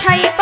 বাসায়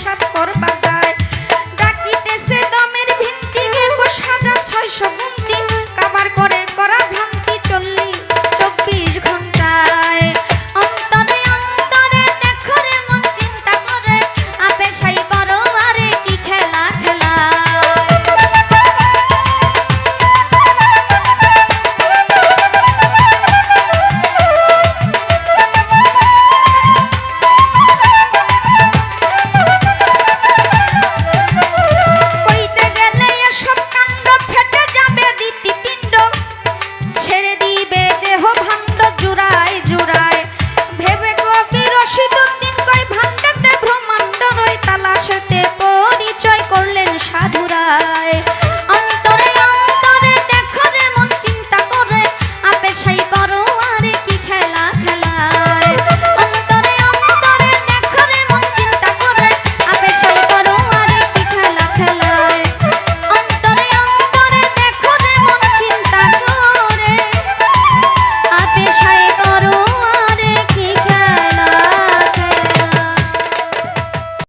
মিশে তাস দেহ